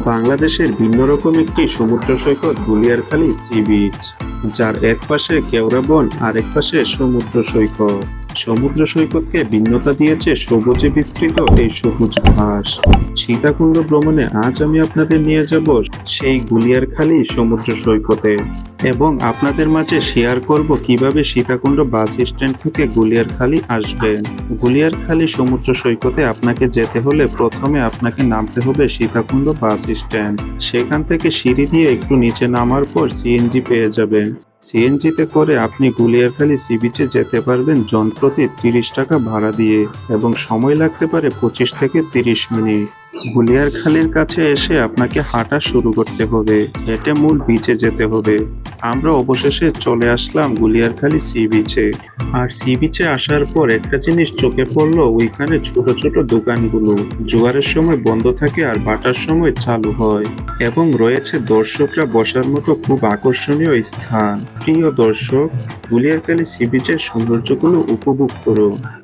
বাংলাদেশের ভিন্ন রকম একটি সমুদ্র সৈকত গুলিয়ারখালী সি বিচ, যার এক পাশে কেওড়া বন আর এক পাশে সমুদ্র সৈকত। সমুদ্র সৈকতকে ভিন্নতা দিয়েছে সবুজে বিস্তৃত এই সবুজ ঘাস। সীতাকুণ্ড ভ্রমণে আজ আমি আপনাদের নিয়ে যাব সেই গুলিয়ারখালী সমুদ্র সৈকতে এবং আপনাদের মাঝে শেয়ার করব কীভাবে সীতাকুণ্ড বাস স্ট্যান্ড থেকে গুলিয়ারখালী আসবেন গুলিয়ারখালী সমুদ্র সৈকতে আপনাকে যেতে হলে প্রথমে আপনাকে নামতে হবে সীতাকুণ্ড বাস স্ট্যান্ড। সেখান থেকে সিঁড়ি দিয়ে একটু নিচে নামার পর সিএনজি পেয়ে যাবেন। সিএনজিতে করে আপনি গুলিয়ারখালী সি বিচে যেতে পারবেন জনপ্রতি তিরিশ টাকা ভাড়া দিয়ে এবং সময় লাগতে পারে পঁচিশ থেকে তিরিশ মিনিট। গুলিয়ারখালির কাছে এসে আপনাকে হাঁটা শুরু করতে হবে। হেঁটে মূল বিচে যেতে হবে। আমরা অবশেষে চলে আসলাম গুলিয়ারখালী সি বিচে আর সি বিচে আসার পর একটা জিনিস চোখে পড়ল, ওইখানে ছোট ছোট দোকানগুলো। জোয়ারের সময় বন্ধ থাকে আর বাটার সময় চালু হয়। এবং রয়েছে দর্শকরা বসার মতো খুব আকর্ষণীয় স্থান। প্রিয় দর্শক, গুলিয়ারখালী সি বিচের সৌন্দর্যগুলো উপভোগ করুন।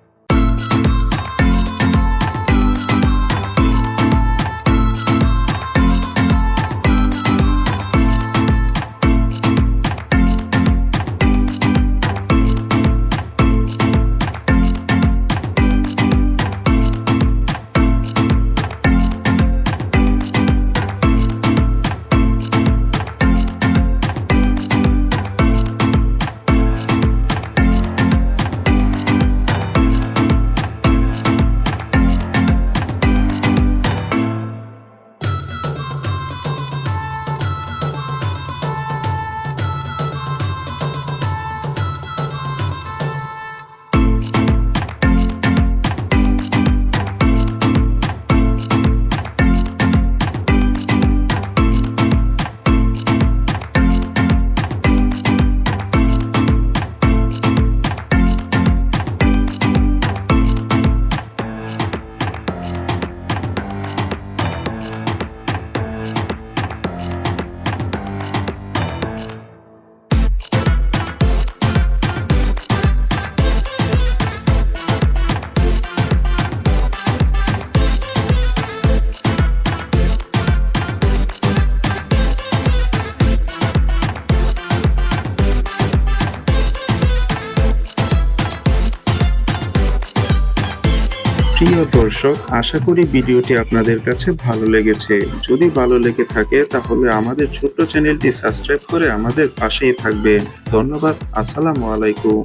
প্রিয় দর্শক, আশা করি ভিডিওটি আপনাদের কাছে ভালো লেগেছে। যদি ভালো লেগে থাকে, তাহলে আমাদের ছোট্ট চ্যানেলটি সাবস্ক্রাইব করে আমাদের পাশেই থাকবে। ধন্যবাদ, আসসালামু আলাইকুম।